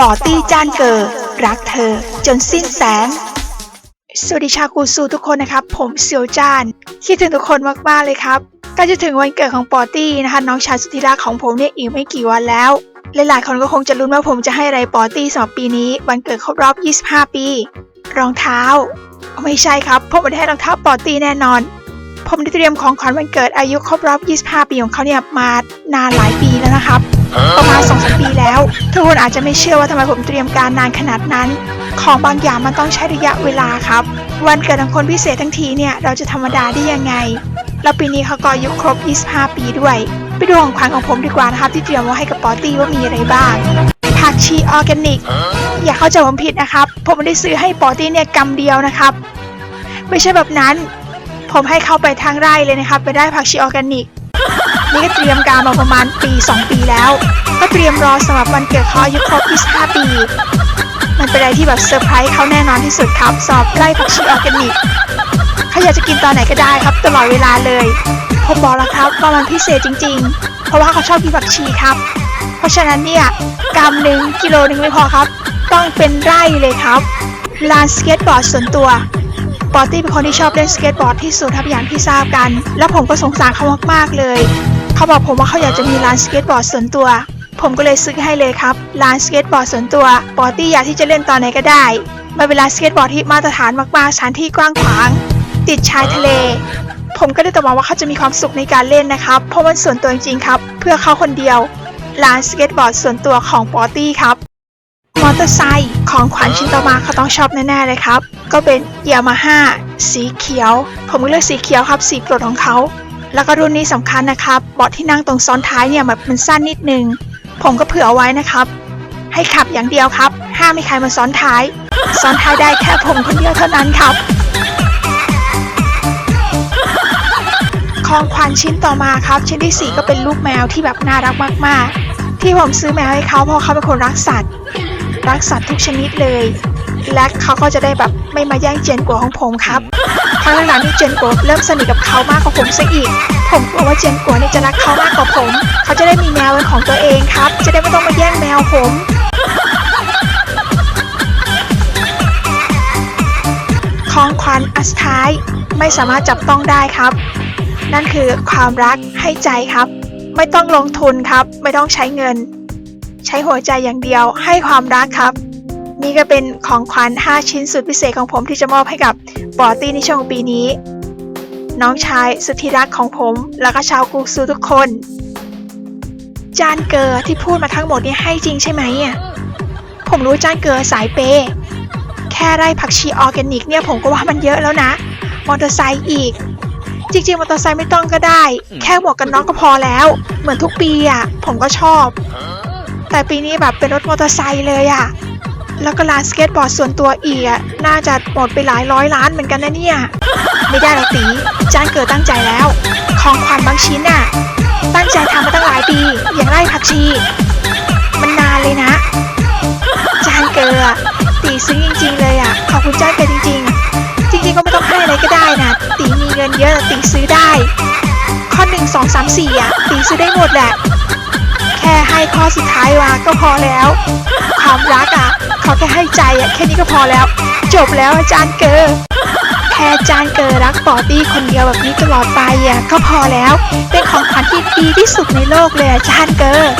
ปอตี้จานเกอร์รักเธอ จนสิ้นแสง สวัสดีชาวกูซูทุกคนนะครับ ผมเซียวจาน คิดถึงทุกคนมากๆเลยครับใกล้จะถึงวันเกิดของปอตี้นะคะน้องชายสุดที่รักของผมเนี่ยอีกไม่กี่วันแล้วหลายๆคนก็คงจะลุ้นว่าผมจะให้อะไรปอตี้สำหรับปีนี้ วันเกิดครบรอบ 25 ปี รองเท้า ไม่ใช่ครับผมไม่ได้ให้รองเท้าปอตี้แน่นอน ผมได้เตรียมของขวัญวันเกิดอายุครบรอบ 25 ปีของเขาเนี่ยมานานหลายปีแล้วนะครับ ประมาณ2องสปีแล้ว ทุกคนอาจจะไม่เชื่อว่าทำไมผมเตรียมการนานขนาดนั้น ของบางอย่างมันต้องใช้ระยะเวลาครับ วันเกิดของคนพิเศษทั้งทีเนี่ย เราจะธรรมดาได้ยังไง แล้วปีนี้เขาก็อายุครบ 25 ปีด้วย ไปดูของขวัญของผมดีกว่านะครับที่เตรียมไว้ให้กับปอตี้ว่ามีอะไรบ้างผักชีออร์แกนิก อย่าเข้าใจผมผิดนะครับ ผมไม่ได้ซื้อให้ปอตี้เนี่ยกำเดียวนะครับ ไม่ใช่แบบนั้น ผมให้เข้าไปทางไร่เลยนะครับ ไปได้ผักชีออร์แกนิก นี่ก็เตรียมการมาประมาณปี 2 ปีแล้ว ก็เตรียมรอสำหรับวันเกิดเขาอายุครบ25ปี มันเป็นอะไรที่แบบเซอร์ไพรส์เขาแน่นอนที่สุดครับสอบไร่ผักชีออร์แกนิกเขาอยากจะกินตอนไหนก็ได้ครับ ตลอดเวลาเลยผมบอกแล้วครับว่ามันพิเศษจริง ๆ เพราะว่าเขาชอบกินผักชีครับ เพราะฉะนั้นเนี่ยกรัมหนึ่งกิโลหนึ่งไม่พอครับ ต้องเป็นไร่เลยครับลานสเก็ตบอร์ดส่วนตัวปอตี้เป็นคนที่ชอบเล่นสเก็ตบอร์ดที่สุดครับอย่างที่ทราบกัน แล้วผมก็สงสารเขามากๆเลย เขาบอกผมว่าเขาอยากจะมีลานสเก็ตบอร์ดส่วนตัว ผมก็เลยซื้อให้เลยครับลานสเก็ตบอร์ดส่วนตัวปอตี้อยากที่จะเล่นตอนไหนก็ได้มันเป็นลานสเก็ตบอร์ดที่มาตรฐานมากๆสถานที่กว้างขวาง ติดชายทะเล ผมก็ได้แต่หวังว่าเขาจะมีความสุขในการเล่นนะครับ เพราะมันส่วนตัวจริงๆครับ เพื่อเขาคนเดียวลานสเก็ตบอร์ดส่วนตัวของปอตี้ครับมอเตอร์ไซค์ของขวัญชิ้นต่อมาเขาต้องชอบแน่ๆเลยครับ ก็เป็นยามาฮ่าสีเขียว ผมก็เลือกสีเขียวครับสีโปรดของเขา แล้วก็รุ่นนี้สำคัญนะครับเบาะที่นั่งตรงซ้อนท้ายเนี่ยแบบมันสั้นนิดนึง ผมก็เผื่อเอาไว้นะครับ ให้ขับอย่างเดียวครับ ห้ามมีใครมาซ้อนท้าย ซ้อนท้ายได้แค่ผมคนเดียวเท่านั้นครับของขวัญชิ้นต่อมาครับ ชิ้นที่ 4 ก็เป็นลูกแมวที่แบบน่ารักมาก ๆ ที่ผมซื้อแมวให้เขาเพราะเขาเป็นคนรักสัตว์ รักสัตว์ทุกชนิดเลย และเขาก็จะได้แบบไม่มาแย่งเจนกัวของผมครับ ครั้งหลังๆนี่เจนกัวเริ่มสนิทกับเขามากกว่าผมซะอีก ผมกลัวว่าเจนกัวเนี่ยจะรักเขามากกว่าผม เขาจะได้มีแมวเป็นของตัวเองครับ จะได้ไม่ต้องมาแย่งแมวผมของขวัญอันสุดท้ายไม่สามารถจับต้องได้ครับ นั่นคือความรักให้ใจครับ ไม่ต้องลงทุนครับ ไม่ต้องใช้เงิน ใช้หัวใจอย่างเดียวให้ความรักครับ นี่ก็เป็นของขวัญ 5 ชิ้นสุดพิเศษของผมที่จะมอบให้กับปอตี้ในช่วงปีนี้ น้องชายสุดที่รักของผม แล้วก็ชาวกูซูทุกคน จานเกอร์ที่พูดมาทั้งหมดนี่ให้จริงใช่ไหมอะผมรู้จานเกอร์สายเปย์แค่ไร่ผักชีออร์แกนิกเนี่ยผมก็ว่ามันเยอะแล้วนะ มอเตอร์ไซค์อีก จริงๆ มอเตอร์ไซค์ไม่ต้องก็ได้ แค่หมวกกันน็อกก็พอแล้ว เหมือนทุกปีอะผมก็ชอบ แต่ปีนี้แบบเป็นรถมอเตอร์ไซค์เลยอะ แล้วก็ลานสเก็ตบอร์ดส่วนตัวอีกอะน่าจะหมดไปหลายร้อยล้านเหมือนกันนะเนี่ย ไม่ได้หรอกตีจานเกิดตั้งใจแล้ว ของขวัญบางชิ้นอะตั้งใจทำมาตั้งหลายปี อย่างไร่ผักชี มันนานเลยนะ จานเกิดอตีซึ้งจริง ๆ เลยอะขอบคุณจานเกิดจริง ๆ จริง ๆ ก็ไม่ต้องให้อะไรก็ได้นะ ตีมีเงินเยอะตีซื้อได้ ข้อหนึ่งสองสามสี่อะตีซื้อได้หมดแหละ ข้อสุดท้ายมาก็พอแล้ว ความรักอะเขาแค่ให้ใจอะแค่นี้ก็พอแล้ว จบแล้วอาจารย์เกอร์แค่อาจารย์เกอร์รักปอตี้คนเดียวแบบนี้ตลอดไปอะก็พอแล้ว เป็นของขวัญที่ดีที่สุดในโลกเลยอาจารย์เกอร์